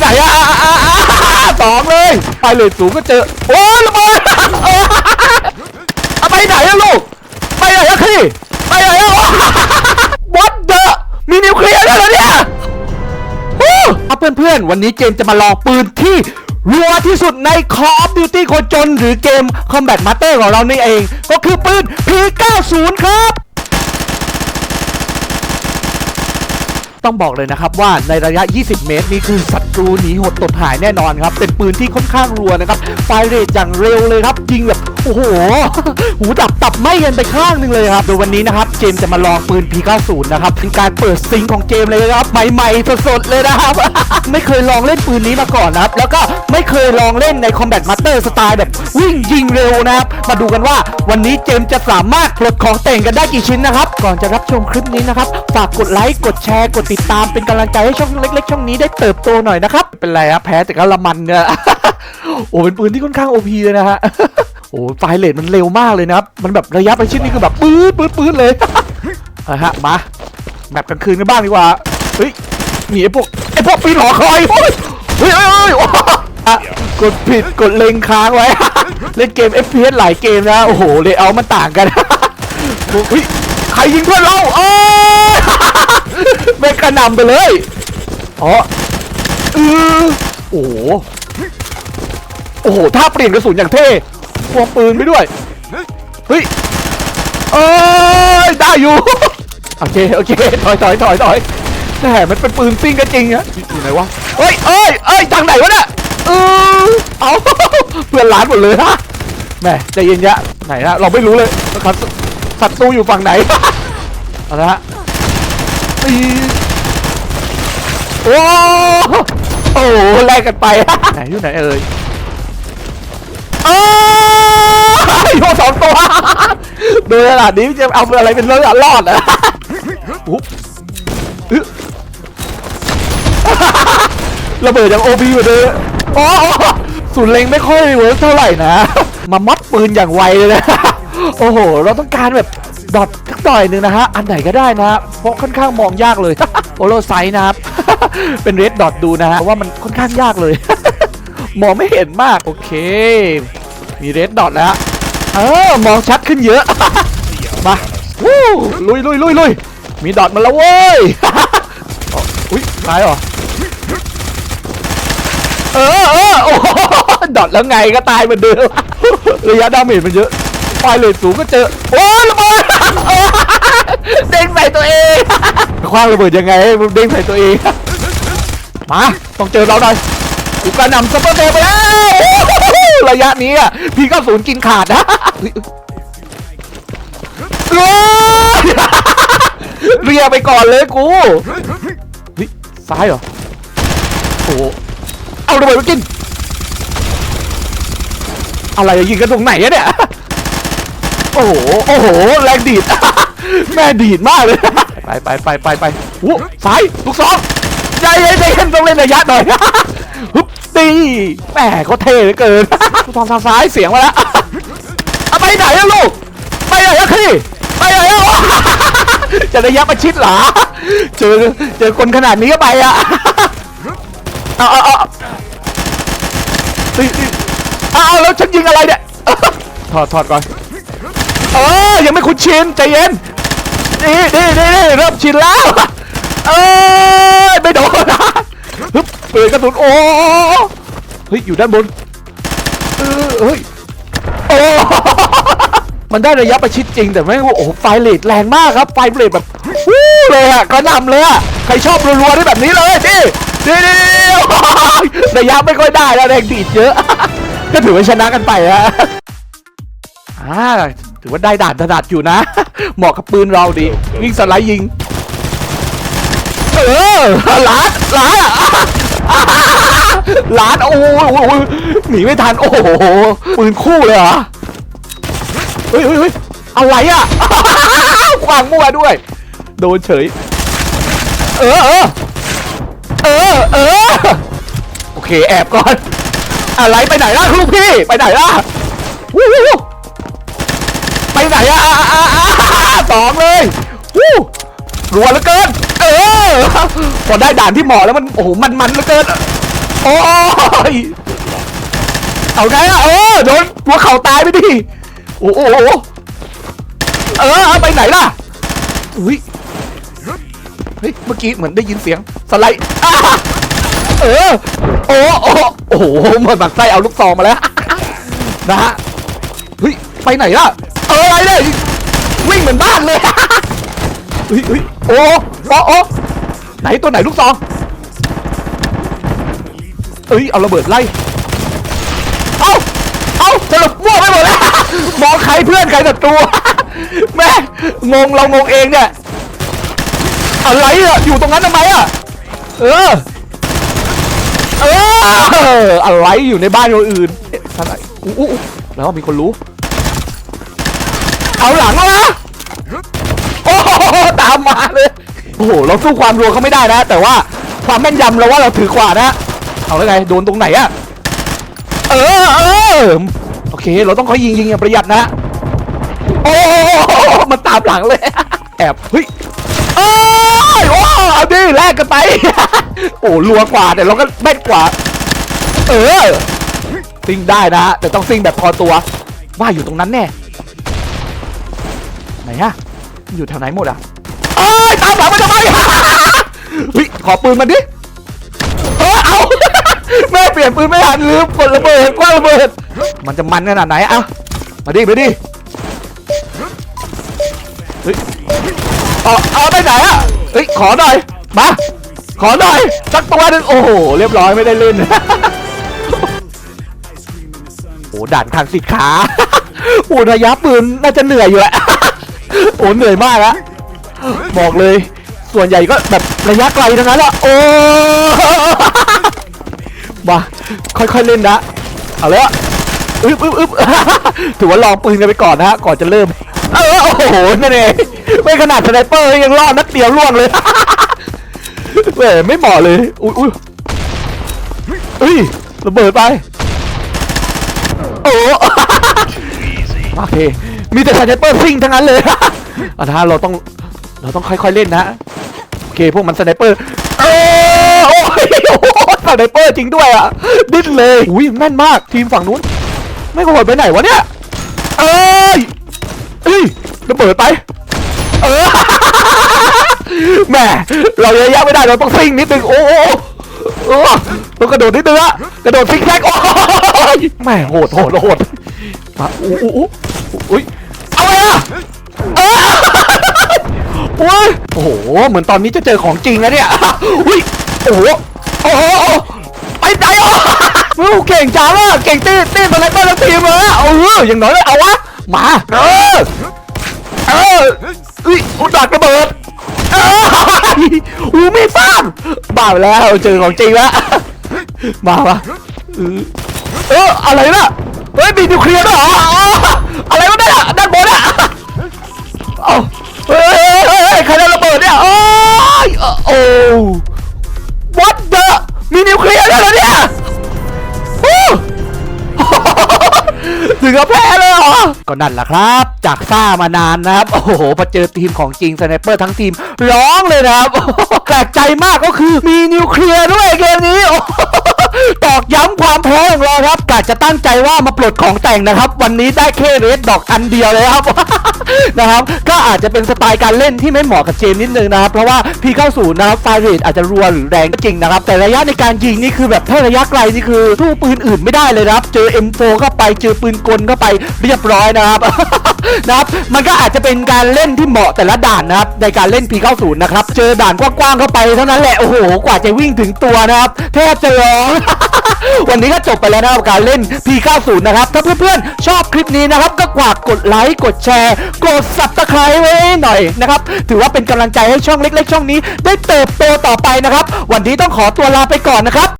ไหนอะอะอะอะสองเลยไปเลยสูงก็เจอโอ้ระเบิดไปไหนอะลูกไปไหนอะพี่ไปไหนอะ What the มีนิวเคลียร์ด้วยเหรอเนี่ยเอาเพื่อนๆ วันนี้เจมจะมาลองปืนที่รัวที่สุดใน Call of Duty คนจนหรือเกม Combat Master ของเรานี่เอง ก็คือปืน P90 ครับ ต้องบอกเลยนะครับว่าในระยะ 20 เมตรนี้คือศัตรูหนีหดตดหายแน่นอนครับ เป็นปืนที่ค่อนข้างรัวนะครับไฟเรทอย่างเร็วเลยครับยิงแบบ โอ้โห หูดับตับไหม้กันไปข้างหนึ่งเลยครับ โดยวันนี้นะครับ เจมจะมาลองปืน P90 นะครับ เป็นการเปิดซิงของเจมเลยนะครับ ใหม่ๆ สดๆ เลยนะครับ ไม่เคยลองเล่นปืนนี้มาก่อนนะครับ แล้วก็ไม่เคยลองเล่นใน Combat Master สไตล์แบบวิ่งยิงเร็วนะครับ มาดูกันว่าวันนี้เจมจะสามารถปลดของแต่งกันได้กี่ชิ้นนะครับ ก่อนจะรับชมคลิปนี้นะครับ ฝากกดไลค์ กดแชร์ กดติดตามเป็นกำลังใจให้ช่องเล็ก ๆ ช่องนี้ได้เติบโตหน่อยนะครับ เป็นไรครับแพ้แต่ก็ละมันเนี่ยโอ้เป็นปืนที่ค่อนข้าง OP เลยนะฮะ อ้ไฟเลทมันเร็วมากเลยนะครับ มันแบบระยะประชิดนี่คือแบบปื๊ดปื๊ดปื๊ดเลยเอาฮะมาแมปกลางคืนกันบ้างดีกว่าเฮ้ยหนีไอ้พวกไอ้พวกปีนหอคอยเฮ้ยเฮ้ยเฮ้ยเฮ้ยโอ้อะกดผิดกดเล็งค้างไว้ เล่นเกม FPS หลายเกมนะโอ้โหเลยเอามันต่างกันเฮ้ยใครยิงเพื่อนเราเอ้ยไม่กระนำไปเลยอ๋อเออโอ้โหโอ้โหถ้าเปลี่ยนกระสุนอย่างเท่ ควงปืนไปด้วย เฮ้ยเอ้ยได้อยู่ โอเค โอเค ถอยถอยถอยถอยแหมมันเป็นปืนซิ่งก็จริงอะอยู่ไหนวะเฮ้ยเอ้ยเอ้ยทางไหนวะเนี่ยเออเอาเพื่อนร้านหมดเลยฮะแหมใจเย็นยะไหนฮะเราไม่รู้เลยนะครับศัตรูอยู่ฝั่งไหนเอาละฮะตีโอ้โอ้แลกกันไปไหนอยู่ไหนเอ่ย โดยขนาดนี้จะเอาอะไรเป็นเรื่องรอดอะอุ๊บระเบิดอย่างโอบีอยู่เลยโอ้สุนเล็งไม่ค่อยเวิร์กเท่าไหร่นะ มามัดปืนอย่างไวเลยนะ โอ้โห เราต้องการแบบดอทสักหน่อยหนึ่งนะฮะ อันไหนก็ได้นะ เพราะค่อนข้างมองยากเลยโอโลไซส์นะครับ เป็นเรดดอทดูนะฮะเพราะว่ามันค่อนข้างยากเลย มองไม่เห็นมาก โอเค มีเรดดอทแล้ว เออมองชัดขึ้นเยอะ มาวู้ลุยลุยลุยลุยมีดอทมาแล้วเว้ยอุ้ยตายเหรอเออเออโอ้โหดอทแล้วไงก็ตายเหมือนเดิมระยะดาเมจมันเยอะไฟเลยสูงก็เจอโอ้ระเบิดเออเด้งใส่ตัวเองคว้างระเบิดยังไงมันเด้งใส่ตัวเองมาต้องเจอเราหน่อยกูกระหน่ำซัปเปอร์เดย์ไปแล้ว ระยะนี้อะพีก็ศูนย์กินขาดนะเรียไปก่อนเลยกูเฮ้ยซ้ายเหรอโอ้เอาระเบิดมากิน อะไรอะยิงกันตรงไหนเนี่ย โอ้โห โอ้โห แรงดีด แม่ดีดมากเลย ไปไปไปไปไปอู้ซ้ายลูกสองใจเย็นใจเย็นต้องเล่นระยะหน่อยฮึบ ตีแหมเขาเท่เหลือเกินลูกทองทางซ้ายเสียงมาแล้วเอาไปไหนอะลูกไปไหนอะพี่ไปไหนอะวะจะระยะประชิดเหรอเจอเจอคนขนาดนี้ก็ไปอะเอาเอาเอาเอาเอาแล้วฉันยิงอะไรเนี่ยถอดถอดก่อนเออยังไม่คุ้นชินใจเย็นนี่นี่นี่เริ่มชินแล้วเอ้ยไม่โดนนะ ปิดกระสุนโอ้เฮ้ยอยู่ด้านบนเออเฮ้ยโอ้มันได้ระยะประชิดจริงแต่แม่งโอ้โหไฟเลทแรงมากครับไฟเลทแบบวู้เลยอะกระหน่ำเลยอะใครชอบรัวๆได้แบบนี้เลยนี่นี่นี่นี่ระยะไม่ค่อยได้แล้วแรงดีดเยอะ ก็ถือว่าชนะกันไปอะอ่าถือว่าได้ด่านถนัดอยู่นะ เหมาะกับปืนเราดีวิ่งสไลด์ยิง เออหลานหลานอะห ลานโอ้โหหนีไม่ทัน โอ้โหปืนคู่เลยเหรอเฮ้ยเฮ้ยเฮ้ยอะไรอะขวางมั่วด้วย โดนเฉยเออเออเออเออโอเคแอบก่อน อะไรไปไหนล่ะลูกพี่ ไปไหนล่ะวู้ไปไหนอะอะอะอะอะสองเลยวู้รัวเหลือเกิน เออพอได้ด่านที่เหมาะแล้วมันโอ้โหมันมันเหลือเกินโอ้ยเอาไงอะเออโดนหัวเข่าตายไปดิโอ้โหเออเอาไปไหนล่ะอุ้ยเฮ้ยเมื่อกี้เหมือนได้ยินเสียงสไลด์อ่าเออโอ้โอ้โอ้โหเหมือนบักไส้เอาลูกซองมาแล้วนะฮะเฮ้ยไปไหนล่ะเอออะไรเนี่ยวิ่งเหมือนบ้านเลยเฮ้ยเฮ้ยโอ้ โอ้โอ้ไหนตัวไหนลูกซองเอ้ยเอาระเบิดไล่เอาเอาสรุปมั่วไปหมดแล้วมองใครเพื่อนใครศัตรูแม่งงเรางงเองเนี่ยอะไรอะอยู่ตรงนั้นทำไมอะเออเอออะไรอยู่ในบ้านคนอื่นเอ๊ะไรอู้อู้อู้แล้วมีคนรู้ เอาหลังแล้วนะโอ้โหตามมาเลย โอ้โห เราสู้ความรัวเขาไม่ได้นะ แต่ว่าความแม่นยำเราว่าเราถือกว่านะ เอาแล้วไง โดนตรงไหนอะเออเออโอเค เราต้องเขายิงยิงอย่างประหยัดนะ โอ้มันตามหลังเลย แอบเฮ้ยเอ้ยโอ้เอาดิแลกกันไป โอ้รัวกว่าแต่เราก็แม่นกว่า เออซิงได้นะ แต่ต้องซิงแบบพอตัว ว่าอยู่ตรงนั้นแน่ ไหนอะอยู่แถวไหนหมดอะ เอ้ยตามหลังมาทำไมเฮ้ยขอปืนมันดิเออเอา แม่เปลี่ยนปืนไม่ทันลืมกดระเบิดกว้าระเบิด มันจะมันขนาดไหนอะมาดิมาดิเฮ้ยเอาเอาไปไหนอะเฮ้ยขอหน่อยมาขอหน่อยสักตัวหนึงโอ้โหเรียบร้อยไม่ได้เล่น โอ้ด่านทางสินค้าโอ้ระยะปืนน่าจะเหนื่อยอยู่แหละ โอ้เหนื่อยมากแล้ว บอกเลย ส่วนใหญ่ก็แบบระยะไกลทั้งนั้นแหละโอ้มาค่อยๆเล่นนะเอาละอึ๊บอึ๊บอึ๊บถือว่าลองปืนกันไปก่อนนะฮะก่อนจะเริ่มเออโอ้โหนั่นเองไม่ขนาดสไนเปอร์ยังรอดนัดเดียวล่วงเลยแหมไม่เหมาะเลยอุ้ยอุ้ยเฮ้ยระเบิดไปโอ้โอเค มีแต่สไนเปอร์ซิ่งทั้งนั้นเลยอะนะเราต้อง เราต้องค่อยๆเล่นนะโอเคพวกมันสไนเปอร์เออโอ้ยสไนเปอร์จริงด้วยอะดิ้นเลยอุ้ยแม่นมากทีมฝั่งนู้น ไม่กระโดดไปไหนวะเนี่ยเอ้ยเอ้ยระเบิดไปเออแหม่เราระยะไม่ได้เราต้องซิ่งนิดนึงโอ้โหโอ้ต้องกระโดดนิดนึงอะกระโดดซิกแซกโอ้ยแหม่โหดโหดโหดมาอู้อู้อุ้ยเอาไงอะ โอ้ยโอ้โห เหมือนตอนนี้จะเจอของจริงแล้วเนี่ยอุ้ยโอ้โหโอ้โหไปไหนอะโอ้โหเก่งจังอะเก่งตีตีสไนเปอร์ทั้งทีมเลยอะเอออย่างน้อยเลยเอาวะ มา เออ เอออุ้ยอุดักระเบิดเอออูไม่ฟาดบ้าไปแล้วเจอของจริงแล้วมามาเออเอออะไรน่ะ เฮ้ยมีนิวเคลียร์ด้วยเหรอ โอ้ what the มีนิวเคลียร์ด้วยเหรอเนี่ย ถึงกับแพ้เลยเหรอก็นั่นแหละครับ จากซ่ามานานนะครับ โอ้โหพอเจอทีมของจริงสไนเปอร์ทั้งทีม ร้องเลยนะครับแปลกใจมากก็คือมีนิวเคลียร์ด้วยเกมนี้ตอกย้ำความแพ้ของเราครับกาจะตั้งใจว่ามาปลดของแต่งนะครับ วันนี้ได้แค่เรดดอกอันเดียวเลยครับนะครับ ก็อาจจะเป็นสไตล์การเล่นที่ไม่เหมาะกับเจมนิดนึงนะครับ เพราะว่า P90 นะครับไฟเรทอาจจะรัวหรือแรงก็จริงนะครับ แต่ระยะในการยิงนี่คือแบบถ้าระยะไกลนี่คือสู้ปืนอื่นไม่ได้เลยครับ เจอ M4 เข้าไปเจอปืนกลเข้าไปเรียบร้อยนะครับ นะครับ มันก็อาจจะเป็นการเล่นที่เหมาะแต่ละด่านนะครับ ในการเล่น P90 นะครับ เจอด่านกว้างๆเข้าไปเท่านั้นแหละ โอ้โห กว่าจะวิ่งถึงตัวนะครับ แทบจะร้องวันนี้ก็จบไปแล้วนะครับการเล่น P90 นะครับ ถ้าเพื่อนๆ ชอบคลิปนี้นะครับ ก็ฝากกดไลค์กดแชร์ กด subscribe ไว้หน่อยนะครับ ถือว่าเป็นกำลังใจให้ช่องเล็กๆ ช่องนี้ ได้เติบโตต่อไปนะครับ วันนี้ต้องขอตัวลาไปก่อนนะครับ